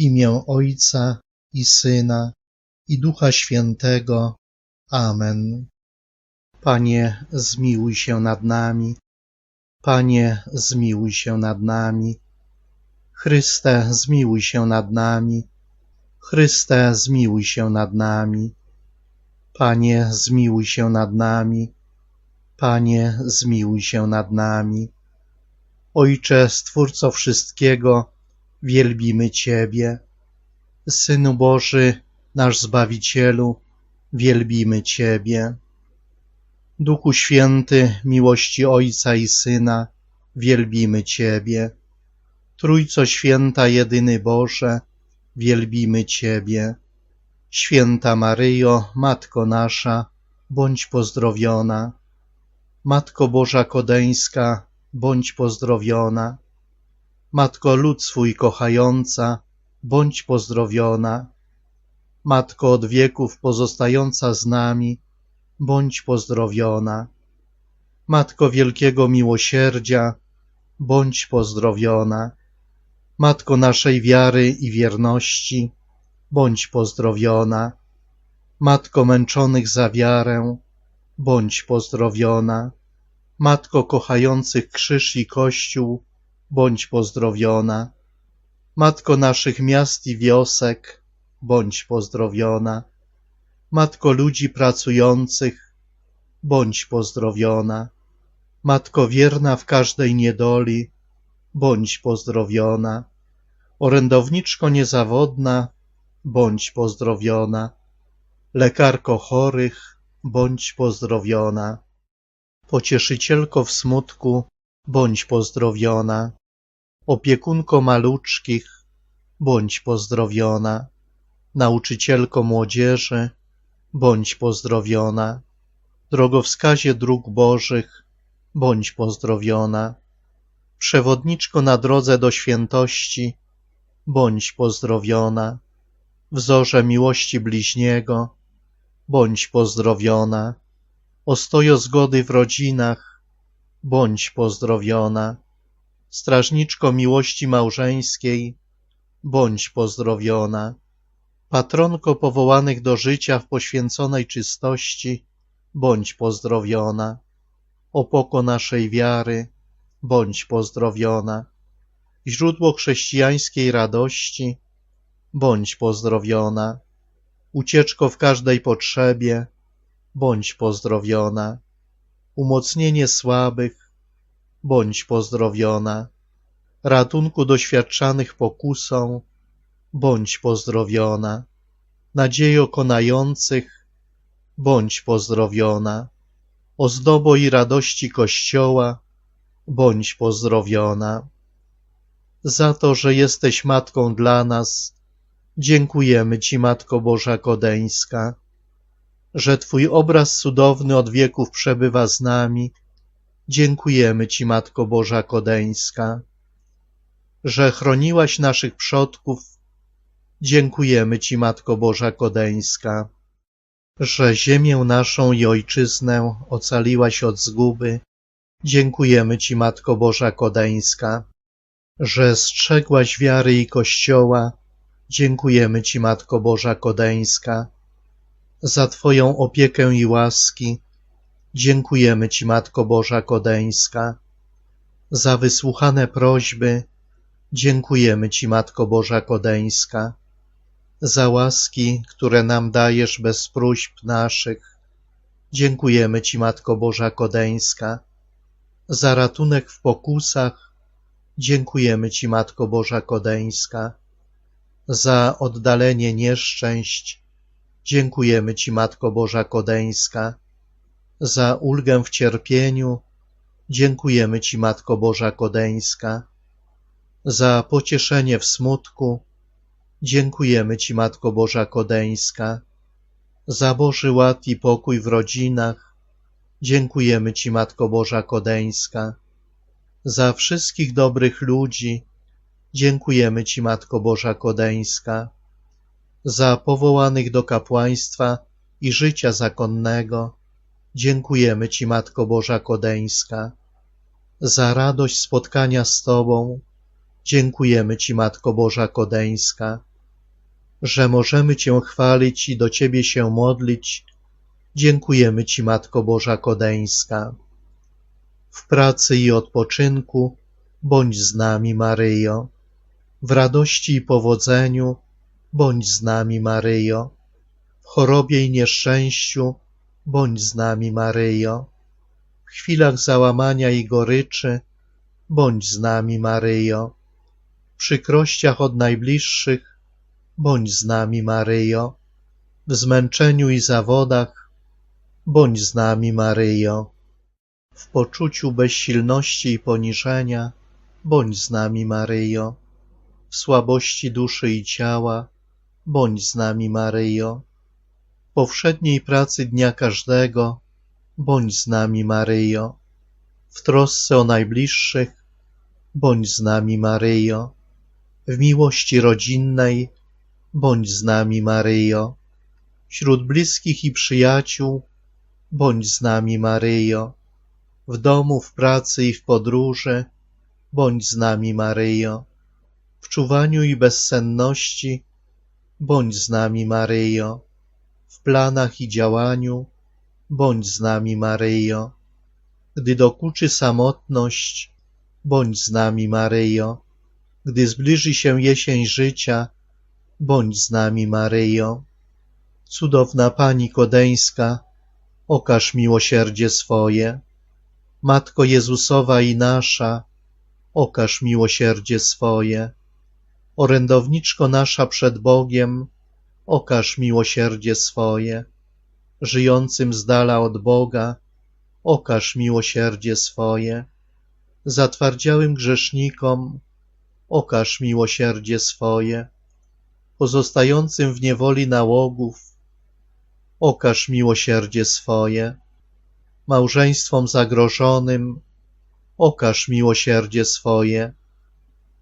imię Ojca i Syna i Ducha Świętego. Amen. Panie, zmiłuj się nad nami. Panie, zmiłuj się nad nami. Chryste, zmiłuj się nad nami. Chryste, zmiłuj się nad nami. Panie, zmiłuj się nad nami. Panie, zmiłuj się nad nami. Ojcze, Stwórco wszystkiego, wielbimy Ciebie. Synu Boży, nasz Zbawicielu, wielbimy Ciebie. Duchu Święty, miłości Ojca i Syna, wielbimy Ciebie. Trójco Święta, jedyny Boże, wielbimy Ciebie. Święta Maryjo, Matko nasza, bądź pozdrowiona. Matko Boża Kodeńska, bądź pozdrowiona. Matko lud swój kochająca, bądź pozdrowiona. Matko od wieków pozostająca z nami, bądź pozdrowiona. Matko wielkiego miłosierdzia, bądź pozdrowiona. Matko naszej wiary i wierności, bądź pozdrowiona. Matko męczonych za wiarę, bądź pozdrowiona. Matko kochających krzyż i kościół, bądź pozdrowiona. Matko naszych miast i wiosek, bądź pozdrowiona. Matko ludzi pracujących, bądź pozdrowiona. Matko wierna w każdej niedoli, bądź pozdrowiona. Orędowniczko niezawodna, bądź pozdrowiona. Lekarko chorych, bądź pozdrowiona. Pocieszycielko w smutku, bądź pozdrowiona. Opiekunko maluczkich, bądź pozdrowiona. Nauczycielko młodzieży, bądź pozdrowiona. Drogowskazie dróg Bożych, bądź pozdrowiona. Przewodniczko na drodze do świętości, bądź pozdrowiona. Wzorze miłości bliźniego, bądź pozdrowiona. Ostojo zgody w rodzinach, bądź pozdrowiona. Strażniczko miłości małżeńskiej, bądź pozdrowiona. Patronko powołanych do życia w poświęconej czystości, bądź pozdrowiona. Opoko naszej wiary, bądź pozdrowiona. Źródło chrześcijańskiej radości, bądź pozdrowiona. Ucieczko w każdej potrzebie, bądź pozdrowiona. Umocnienie słabych, bądź pozdrowiona. Ratunku doświadczanych pokusą, bądź pozdrowiona. Nadziejo konających, bądź pozdrowiona. Ozdobo i radości Kościoła, bądź pozdrowiona. Za to, że jesteś Matką dla nas, dziękujemy Ci, Matko Boża Kodeńska, że Twój obraz cudowny od wieków przebywa z nami. Dziękujemy Ci, Matko Boża Kodeńska, że chroniłaś naszych przodków. Dziękujemy Ci, Matko Boża Kodeńska, że ziemię naszą i ojczyznę ocaliłaś od zguby. Dziękujemy Ci, Matko Boża Kodeńska, że strzegłaś wiary i Kościoła. Dziękujemy Ci, Matko Boża Kodeńska, za Twoją opiekę i łaski. Dziękujemy Ci, Matko Boża Kodeńska, za wysłuchane prośby. Dziękujemy Ci, Matko Boża Kodeńska, za łaski, które nam dajesz bez próśb naszych. Dziękujemy Ci, Matko Boża Kodeńska, za ratunek w pokusach. Dziękujemy Ci, Matko Boża Kodeńska, za oddalenie nieszczęść. Dziękujemy Ci, Matko Boża Kodeńska, za ulgę w cierpieniu. Dziękujemy Ci, Matko Boża Kodeńska, za pocieszenie w smutku. Dziękujemy Ci, Matko Boża Kodeńska, za Boży ład i pokój w rodzinach. Dziękujemy Ci, Matko Boża Kodeńska, za wszystkich dobrych ludzi. Dziękujemy Ci, Matko Boża Kodeńska, za powołanych do kapłaństwa i życia zakonnego. Dziękujemy Ci, Matko Boża Kodeńska, za radość spotkania z Tobą. Dziękujemy Ci, Matko Boża Kodeńska, że możemy Cię chwalić i do Ciebie się modlić. Dziękujemy Ci, Matko Boża Kodeńska. W pracy i odpoczynku bądź z nami, Maryjo. W radości i powodzeniu bądź z nami, Maryjo. W chorobie i nieszczęściu bądź z nami, Maryjo. W chwilach załamania i goryczy bądź z nami, Maryjo. W przykrościach od najbliższych bądź z nami, Maryjo. W zmęczeniu i zawodach bądź z nami, Maryjo. W poczuciu bezsilności i poniżenia bądź z nami, Maryjo. W słabości duszy i ciała bądź z nami, Maryjo. Powszedniej pracy dnia każdego bądź z nami, Maryjo. W trosce o najbliższych bądź z nami, Maryjo. W miłości rodzinnej bądź z nami, Maryjo. Wśród bliskich i przyjaciół bądź z nami, Maryjo. W domu, w pracy i w podróży bądź z nami, Maryjo. W czuwaniu i bezsenności bądź z nami, Maryjo. W planach i działaniu bądź z nami, Maryjo. Gdy dokuczy samotność, bądź z nami, Maryjo. Gdy zbliży się jesień życia, bądź z nami, Maryjo. Cudowna Pani Kodeńska, okaż miłosierdzie swoje. Matko Jezusowa i nasza, okaż miłosierdzie swoje. Orędowniczko nasza przed Bogiem, okaż miłosierdzie swoje. Żyjącym z dala od Boga, okaż miłosierdzie swoje. Zatwardziałym grzesznikom, okaż miłosierdzie swoje. Pozostającym w niewoli nałogów, okaż miłosierdzie swoje. Małżeństwom zagrożonym, okaż miłosierdzie swoje.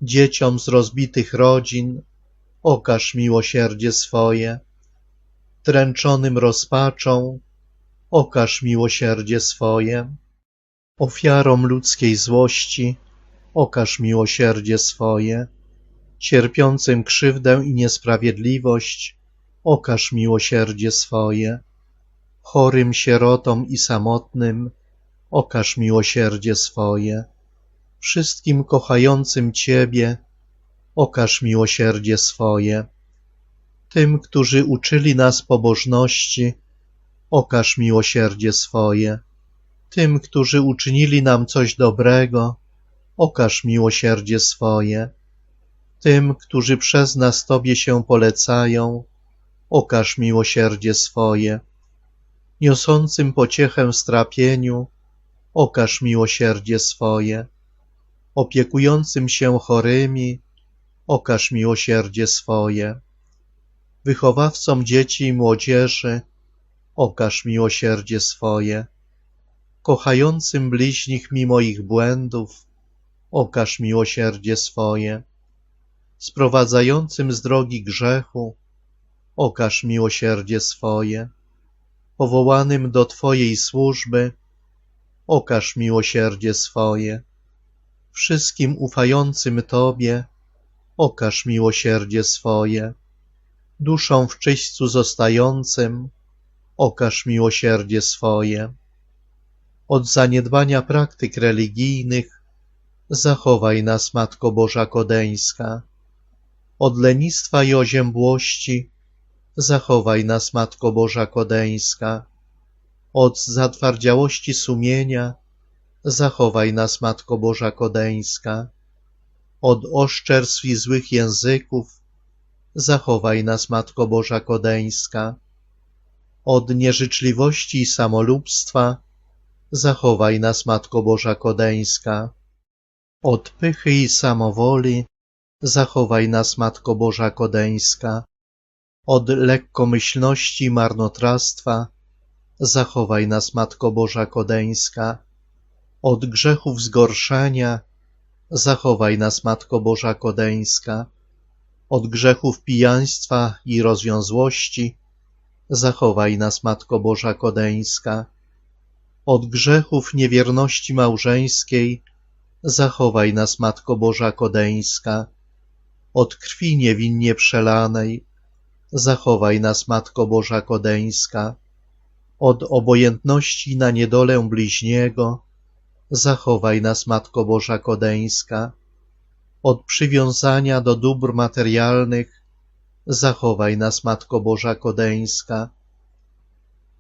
Dzieciom z rozbitych rodzin, okaż miłosierdzie swoje. Tręczonym rozpaczą, okaż miłosierdzie swoje. Ofiarom ludzkiej złości, okaż miłosierdzie swoje. Cierpiącym krzywdę i niesprawiedliwość, okaż miłosierdzie swoje. Chorym sierotom i samotnym, okaż miłosierdzie swoje. Wszystkim kochającym Ciebie, okaż miłosierdzie swoje. Tym, którzy uczyli nas pobożności, okaż miłosierdzie swoje. Tym, którzy uczynili nam coś dobrego, okaż miłosierdzie swoje. Tym, którzy przez nas Tobie się polecają, okaż miłosierdzie swoje. Niosącym pociechę strapieniu, okaż miłosierdzie swoje. Opiekującym się chorymi, okaż miłosierdzie swoje. Wychowawcom dzieci i młodzieży, okaż miłosierdzie swoje. Kochającym bliźnich mimo ich błędów, okaż miłosierdzie swoje. Sprowadzającym z drogi grzechu, okaż miłosierdzie swoje. Powołanym do Twojej służby, okaż miłosierdzie swoje. Wszystkim ufającym Tobie, okaż miłosierdzie swoje. Duszom w czyśćcu zostającym, okaż miłosierdzie swoje. Od zaniedbania praktyk religijnych zachowaj nas, Matko Boża Kodeńska. Od lenistwa i oziębłości zachowaj nas, Matko Boża Kodeńska. Od zatwardziałości sumienia zachowaj nas, Matko Boża Kodeńska. Od oszczerstw i złych języków zachowaj nas, Matko Boża Kodeńska. Od nieżyczliwości i samolubstwa zachowaj nas, Matko Boża Kodeńska. Od pychy i samowoli zachowaj nas, Matko Boża Kodeńska. Od lekkomyślności i marnotrawstwa zachowaj nas, Matko Boża Kodeńska. Od grzechów zgorszenia zachowaj nas, Matko Boża Kodeńska. Od grzechów pijaństwa i rozwiązłości zachowaj nas, Matko Boża Kodeńska. Od grzechów niewierności małżeńskiej zachowaj nas, Matko Boża Kodeńska. Od krwi niewinnie przelanej zachowaj nas, Matko Boża Kodeńska, od obojętności na niedolę bliźniego, zachowaj nas, Matko Boża Kodeńska, od przywiązania do dóbr materialnych, zachowaj nas, Matko Boża Kodeńska,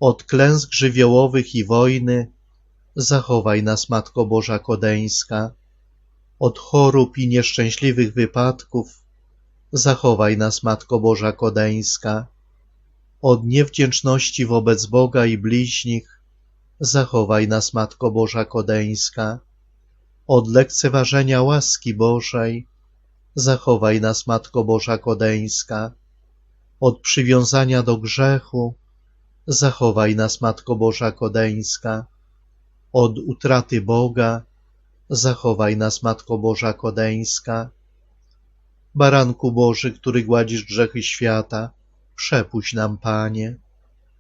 od klęsk żywiołowych i wojny, zachowaj nas, Matko Boża Kodeńska, od chorób i nieszczęśliwych wypadków, zachowaj nas, Matko Boża Kodeńska, od niewdzięczności wobec Boga i bliźnich, zachowaj nas, Matko Boża Kodeńska, od lekceważenia łaski Bożej, zachowaj nas, Matko Boża Kodeńska, od przywiązania do grzechu, zachowaj nas, Matko Boża Kodeńska, od utraty Boga, zachowaj nas, Matko Boża Kodeńska. Baranku Boży, który gładzisz grzechy świata, przepuść nam, Panie.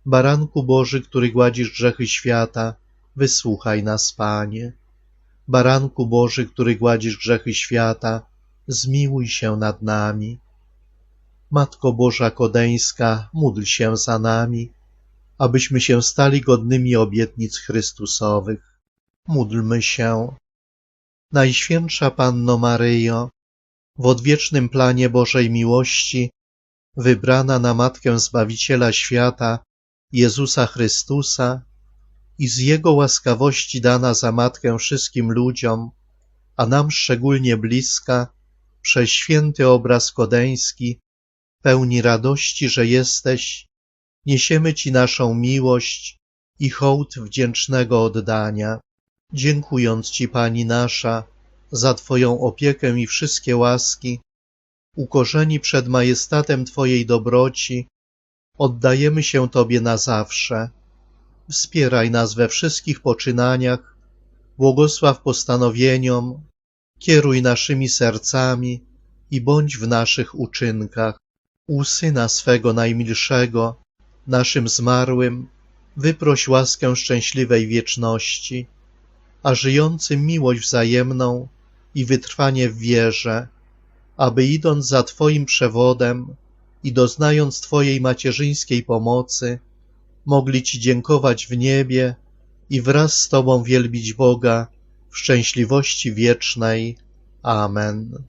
Baranku Boży, który gładzisz grzechy świata, wysłuchaj nas, Panie. Baranku Boży, który gładzisz grzechy świata, zmiłuj się nad nami. Matko Boża Kodeńska, módl się za nami, abyśmy się stali godnymi obietnic Chrystusowych. Módlmy się. Najświętsza Panno Maryjo, w odwiecznym planie Bożej miłości, wybrana na Matkę Zbawiciela świata, Jezusa Chrystusa i z Jego łaskawości dana za Matkę wszystkim ludziom, a nam szczególnie bliska, przez święty obraz kodeński, pełni radości, że jesteś, niesiemy Ci naszą miłość i hołd wdzięcznego oddania, dziękując Ci, Pani nasza, za Twoją opiekę i wszystkie łaski, ukorzeni przed majestatem Twojej dobroci, oddajemy się Tobie na zawsze. Wspieraj nas we wszystkich poczynaniach, błogosław postanowieniom, kieruj naszymi sercami i bądź w naszych uczynkach. U Syna swego najmilszego, naszym zmarłym, wyproś łaskę szczęśliwej wieczności, a żyjącym miłość wzajemną i wytrwanie w wierze, aby idąc za Twoim przewodem i doznając Twojej macierzyńskiej pomocy, mogli Ci dziękować w niebie i wraz z Tobą wielbić Boga w szczęśliwości wiecznej. Amen.